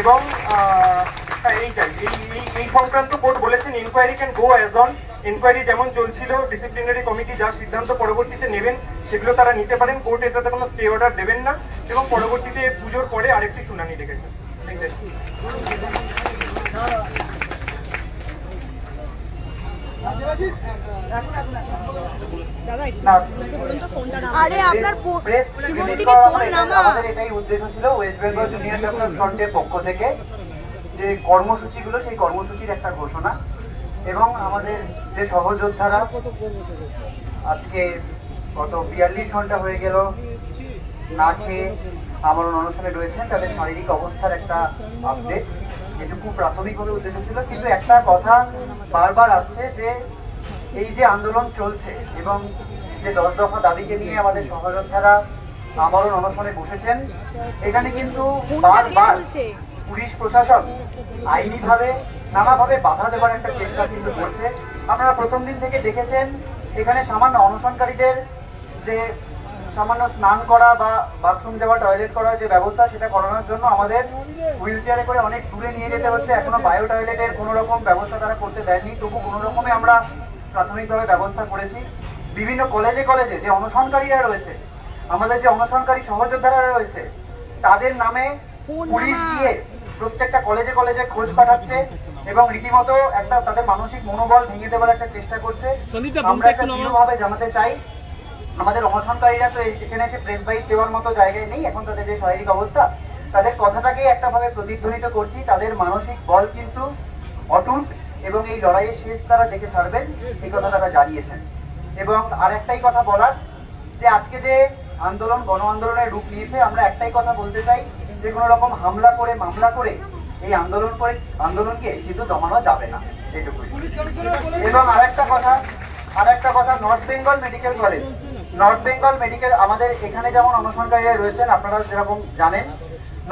এবং হ্যাঁ, এইটাই। এই এই- সংক্রান্ত কোর্ট বলেছেন inquiry can go as on inquiry যেমন চলছিল ডিসিপ্লিনারি কমিটি যা সিদ্ধান্ত পরবর্তীতে নেবেন সেগুলো তারা নিতে পারেন। কোর্ট এটাতে কোনো স্টে অর্ডার দেবেন না এবং পরবর্তীতে পুজোর পরে আরেকটি শুনানি রেখেছেন এইটাই। আরে আপনার ফো- প্রেস জীবন রিলিজ থেকে করার ফোন পরে নামা আমাদের এটাই উদ্দেশ্য ছিল ওয়েস্ট বেঙ্গল জুনিয়র ডক্টর ফ্রন্টের পক্ষ থেকে যে কর্মসূচিগুলো সেই কর্মসূচির একটা ঘোষণা এবং আমাদের যে সহযোদ্ধারা আজকে গত বিয়াল্লিশ ঘণ্টা হয়ে গেল না খেয়ে আমরণ অনুষ্ঠানে রয়েছেন তাদের শারীরিক অবস্থার একটা আপডেট এটুকু প্রাথমিকভাবে উদ্দেশ্য ছিল কিন্তু একটা কথা বারবার আসছে যে এই যে আন্দোলন চলছে এবং যে দশ দফা দাবিকে নিয়ে আমাদের সহযোদ্ধারা আমরণ অনশনে বসেছেন এখানে কিন্তু বারবার পুলিশ প্রশাসন আইনিভাবে নানাভাবে বাধা দেওয়ার একটা চেষ্টা কিন্তু করছে। আপনারা প্রথম দিন থেকে দেখেছেন এখানে সামান্য অনশনকারীদের যে সামান্য স্নান করা বা বাথরুম যাওয়া টয়লেট করার যে ব্যবস্থা সেটা করানোর জন্য আমাদের হুইল চেয়ারে করে অনেক দূরে নিয়ে যেতে হচ্ছে। এখনও বায়ো টয়লেটের কোনো রকম ব্যবস্থা তারা করতে দেয়নি। তবু কোনো রকমে আমরা প্রাথমিকভাবে ব্যবস্থা করেছি। বিভিন্ন কলেজে কলেজে যে অনশনকারীরা রয়েছে আমাদের যে অনশনকারী সহযোদ্ধারা রয়েছে তাদের নামে পুলিশ গিয়ে প্রত্যেকটা কলেজে কলেজে খোঁজ পাঠাচ্ছে এবং রীতিমতো একটা তাদের মানসিক মনোবল ভেঙে দেওয়ার একটা চেষ্টা করছে। আমরা একটা দৃঢ়ভাবে জানাতে চাই আমাদের অনশনকারীরা তো এখানে এসে প্রেস বাইট দেওয়ার মতো জায়গায় নেই এখন তাদের যে শারীরিক অবস্থা তাদের কথাটাকেই একটা ভাবে প্রতিধ্বনিত করছি তাদের মানসিক বল কিন্তু অটুট। এবং এই লড়াইয়ের শেষ তারা দেখে ছাড়বেন, এই কথা তারা জানিয়েছেন। এবং আরেকটাই কথা বলার, যে আজকে যে আন্দোলন, গণ আন্দোলনের রূপ নিয়েছে, আমরা একটাই কথা বলতে চাই, যে কোনো রকম হামলা করে, মামলা করে, এই আন্দোলন করে, আন্দোলনকে কিন্তু দমানো যাবে না, এটুকুই। এবং আরেকটা কথা আর একটা কথা north Bengal medical college north Bengal medical আমাদের এখানে যেমন অনশনকারীরা রয়েছেন আপনারা যেরকম জানেন।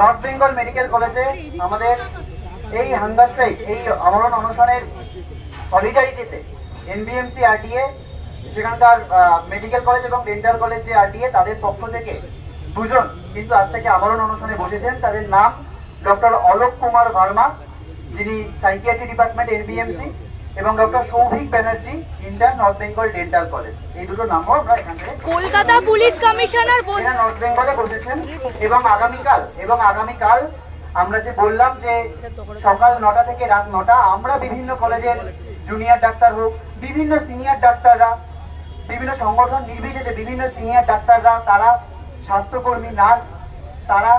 নর্থ বেঙ্গল মেডিকেল কলেজে আমাদের এই হাঙ্গার স্ট্রাইক এই আমরণ অনশনের সলিডারিটিতে এনবিএমসি আরটিএ সেখানকার মেডিকেল কলেজ এবং ডেন্টাল কলেজ যে আরটিএ তাদের পক্ষ থেকে দুজন কিন্তু আজ থেকে আমরণ অনশনে বসেছেন। তাদের নাম ডক্টর অলোক কুমার ভার্মা যিনি সাইকিয়াট্রি ডিপার্টমেন্ট এনবিএমসি এবং doctor Souvik Banerjee intern north Bengal dental college এই দুটো নামও আমরা এখান থেকে কলকাতা পুলিশ কমিশনার নর্থ বেঙ্গলে বসেছেন এবং আগামীকাল এবং আগামীকাল আমরা যে বললাম যে সকাল নটা থেকে রাত নটা আমরা বিভিন্ন কলেজের জুনিয়র ডাক্তার হোক বিভিন্ন সিনিয়র ডাক্তাররা বিভিন্ন সংগঠন নির্বিশেষে বিভিন্ন সিনিয়র ডাক্তাররা তারা স্বাস্থ্যকর্মী নার্স তারা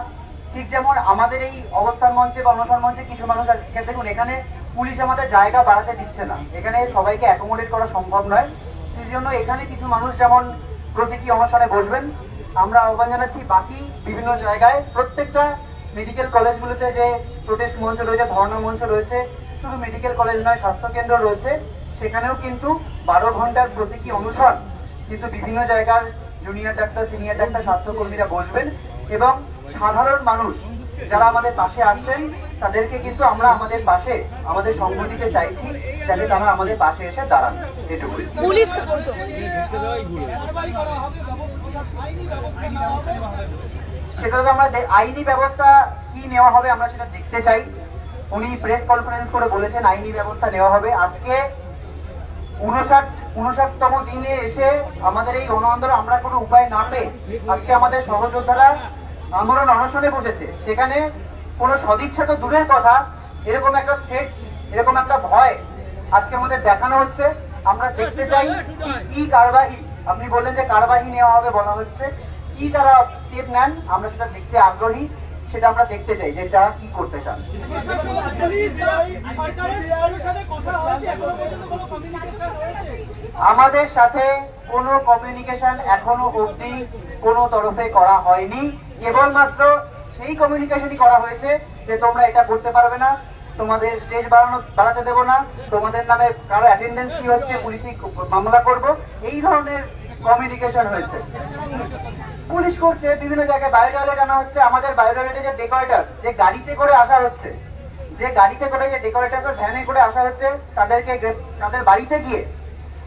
ঠিক যেমন আমাদের এই অবস্থান মঞ্চে বা অনশন মঞ্চে কিছু মানুষ আছে, দেখুন এখানে পুলিশ আমাদের জায়গা বাড়াতে দিচ্ছে না। এখানে সবাইকে অ্যাকোমোডেট করা সম্ভব নয়। সেই জন্য এখানে কিছু মানুষ যেমন প্রতীকী অনশনে বসবেন আমরা আহ্বান জানাচ্ছি বাকি বিভিন্ন জায়গায় প্রত্যেকটা মেডিকেল কলেজগুলোতে যে প্রোটেস্ট মঞ্চ রয়েছে, ধর্ণা মঞ্চ রয়েছে, শুধু মেডিকেল কলেজ নয় স্বাস্থ্য কেন্দ্র রয়েছে। সেখানেও কিন্তু বারো ঘণ্টার প্রতীকী অনুসরণ কিন্তু বিভিন্ন জায়গার জুনিয়র ডাক্তার সিনিয়র ডাক্তার স্বাস্থ্যকর্মীরা বসবেন এবং সাধারণ মানুষ যারা আমাদের পাশে আসছেন, তাদেরকে কিন্তু আমরা আমাদের পাশে, আমাদের সংগঠিতে চাইছি, যাতে তারা আমাদের পাশে এসে দাঁড়ান। এটুকুই। পুলিশ সেটা তো আমরা আইনি ব্যবস্থা কি নেওয়া হবে আমরা সেটা দেখতে চাই। উনি প্রেস কনফারেন্স করে বলেছেন আইনি ব্যবস্থা নেওয়া হবে। আজকে উনষাট উনষাটতম দিনে এসে আমাদের এই গণ আন্দোলন আমরা কোনো উপায় না পেয়ে আজকে আমাদের সহযোদ্ধারা আমরণ অনশনে বসেছে। সেখানে কোনো সদিচ্ছা তো দূরের কথা, এরকম একটা থ্রেট এরকম একটা ভয় আজকে আমাদের দেখানো হচ্ছে। আমরা দেখতে চাই কি- কারবাহী, আপনি বললেন যে কারবাহী নেওয়া হবে বলা হচ্ছে। কি তারা স্টেপ নেন, আমরা সেটা দেখতে আগ্রহী, সেটা আমরা দেখতে চাই যে তারা কি করতে চান। আমাদের সাথে কোনো কমিউনিকেশন এখনও অবধি কোনো তরফে করা হয়নি। কেবলমাত্র সেই কমিউনিকেশনই করা হয়েছে যে তোমরা এটা করতে পারবে না, তোমাদের স্টেজ বাড়ানো, বাড়াতে দেবো না, তোমাদের নামে কারও অ্যাটেন্ডেন্স কি হচ্ছে পুলিশি মামলা করব। এই ধরনের কমিউনিকেশন হয়েছে। পুলিশ করছে, বিভিন্ন জায়গায় বায়োটয়লেট আনা হচ্ছে, আমাদের বায়োটয়লেটে যে ডেকোরেটার যে গাড়িতে করে আসা হচ্ছে, যে গাড়িতে করে যে ডেকোরেটার ভ্যানে করে আসা হচ্ছে, তাদেরকে তাদের বাড়িতে গিয়ে,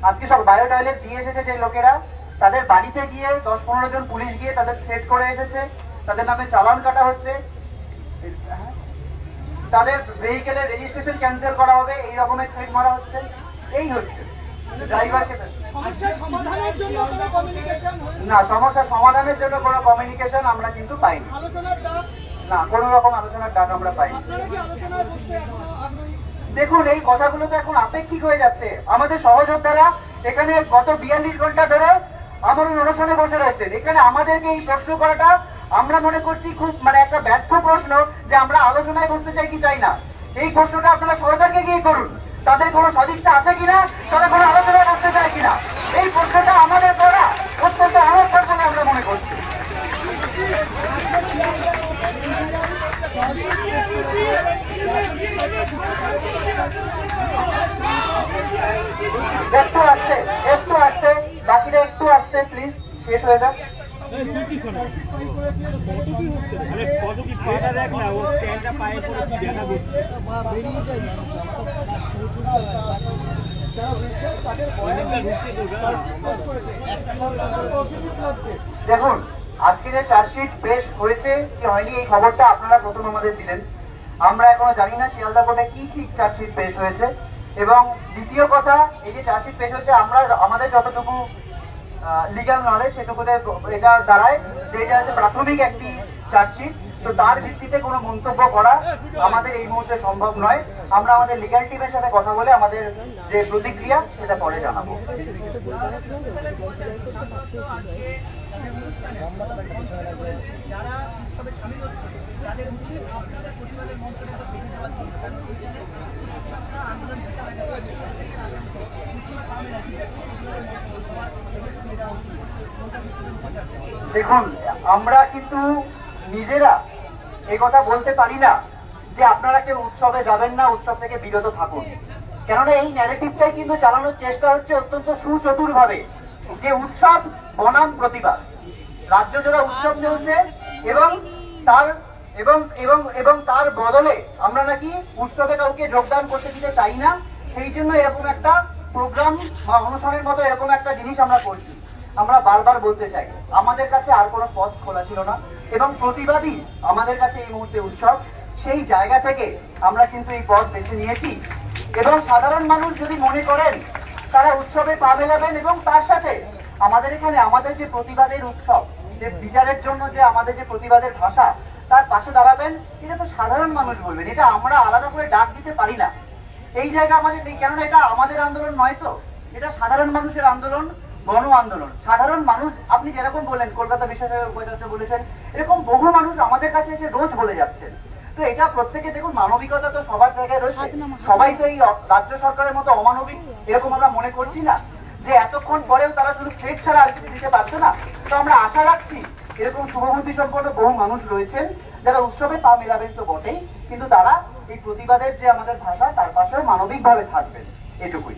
আজকে সব বায়ো টয়লেট দিয়ে এসেছে যে লোকেরা, তাদের বাড়িতে গিয়ে দশ পনেরো জন পুলিশ গিয়ে তাদের থ্রেট করে এসেছে, তাদের নামে চালান কাটা হচ্ছে? তাদের ভেহিকেলের রেজিস্ট্রেশন ক্যান্সেল করা হবে, এই রকমের থ্রেট মারা হচ্ছে, এই হচ্ছে না সমস্যা সমাধানের জন্য কোনো কমিউনিকেশন আমরা কিন্তু পাইনি। না কোনো রকম আলোচনার ডাক আমরা পাইনি। দেখুন এই কথাগুলো তো এখন আপেক্ষিক হয়ে যাচ্ছে। আমাদের সহযোদ্ধারা এখানে গত বিয়াল্লিশ ঘণ্টা ধরে আমার অনুষ্ঠানে বসে রয়েছেন। এখানে আমাদেরকে এই প্রশ্ন করাটা আমরা মনে করছি খুব মানে একটা ব্যর্থ প্রশ্ন যে আমরা আলোচনায় বসতে চাই কি চাই না। এই প্রশ্নটা আপনারা সরকারকে গিয়ে সদিচ্ছা আছে কিনা তারা কোনো আলোচনায় বসতে চায় কিনা, এই প্রশ্নটা আমাদের করা অত্যন্ত অনর্থক বলে আমরা মনে করছি। একটু আসতে একটু আসতে, বাকিরা একটু আসতে প্লিজ শেষ হয়ে যাক। দেখুন, আজকে যে চার্জশিট পেশ হয়েছে, কি হয়নি, এই খবরটা আপনারা প্রথম আমাদের দিলেন। আমরা এখনও জানি না শিয়ালদা কোর্টে কি ঠিক চার্জশিট পেশ হয়েছে। এবং দ্বিতীয় কথা, এই যে চার্জশিট পেশ হয়েছে, আমরা, আমাদের যতটুকু লিগাল নলেজ সেটুকুতে এটা দাঁড়ায় যে এটা হচ্ছে প্রাথমিক একটি চার্জশিট। তো তার ভিত্তিতে কোনো মন্তব্য করা আমাদের এই মুহূর্তে সম্ভব নয়। আমরা আমাদের লিগাল টিমের সাথে কথা বলে আমাদের যে প্রতিক্রিয়া সেটা পরে জানাব। আন্দোলন দেখুন, আমরা কিন্তু নিজেরা এই কথা বলতে পারি না যে আপনারা কেউ উৎসবে যাবেন না, উৎসব থেকে বিরত থাকুন। কেননা এই ন্যারেটিভটাই কিন্তু চালানোর চেষ্টা হচ্ছে অত্যন্ত সুচতুর ভাবে যে উৎসব বনাম প্রতিবাদ রাজ্য জোড়া উৎসব চলছে এবং তার এবং এবং এবং তার বদলে আমরা নাকি উৎসবে কাউকে যোগদান করতে দিতে চাই না, সেই জন্য এরকম একটা প্রোগ্রাম বা অনুষ্ঠানের মতো এরকম একটা জিনিস আমরা করছি। আমরা বারবার বলতে চাই, আমাদের কাছে আর কোনো পথ খোলা ছিল না এবং প্রতিবাদী আমাদের কাছে এই মুহূর্তে উৎসব। সেই জায়গা থেকে আমরা কিন্তু এই পথ বেছে নিয়েছি এবং সাধারণ মানুষ যদি মনে করেন, তারা উৎসবে পা মেলাবেন এবং তার সাথে আমাদের এখানে আমাদের যে প্রতিবাদের উৎসব, যে বিচারের জন্য যে আমাদের যে প্রতিবাদের ভাষা, তার পাশে দাঁড়াবেন, এটা তো সাধারণ মানুষ বলবেন। এটা আমরা আলাদা করে ডাক দিতে পারি না। এই জায়গা আমাদের নেই। কেননা এটা আমাদের আন্দোলন নয় তো। এটা সাধারণ মানুষের আন্দোলন গণ আন্দোলন। সাধারণ মানুষ আপনি যেরকম বললেন কলকাতা বিশ্ববিদ্যালয়ের উপাচার্য বলেছেন এরকম বহু মানুষ আমাদের কাছে এসে রোজ বলে যাচ্ছেন তো এটা প্রত্যেকে দেখুন মানবিকতা তো সবার জায়গায় রয়েছে। সবাই তো এই রাজ্য সরকারের মতো অমানবিক এরকম আমরা মনে করছি না। যে এতক্ষণ পরেও তারা শুধু থ্রেট ছাড়া আর কিছু দিতে পারছে না। তো আমরা আশা রাখছি এরকম শুভবুদ্ধি সম্পন্ন বহু মানুষ রয়েছেন যারা উৎসবে পা মেলাবেন তো বটেই কিন্তু তারা এই প্রতিবাদের যে আমাদের ভাষা তার পাশেও মানবিকভাবে থাকবেন এটুকুই।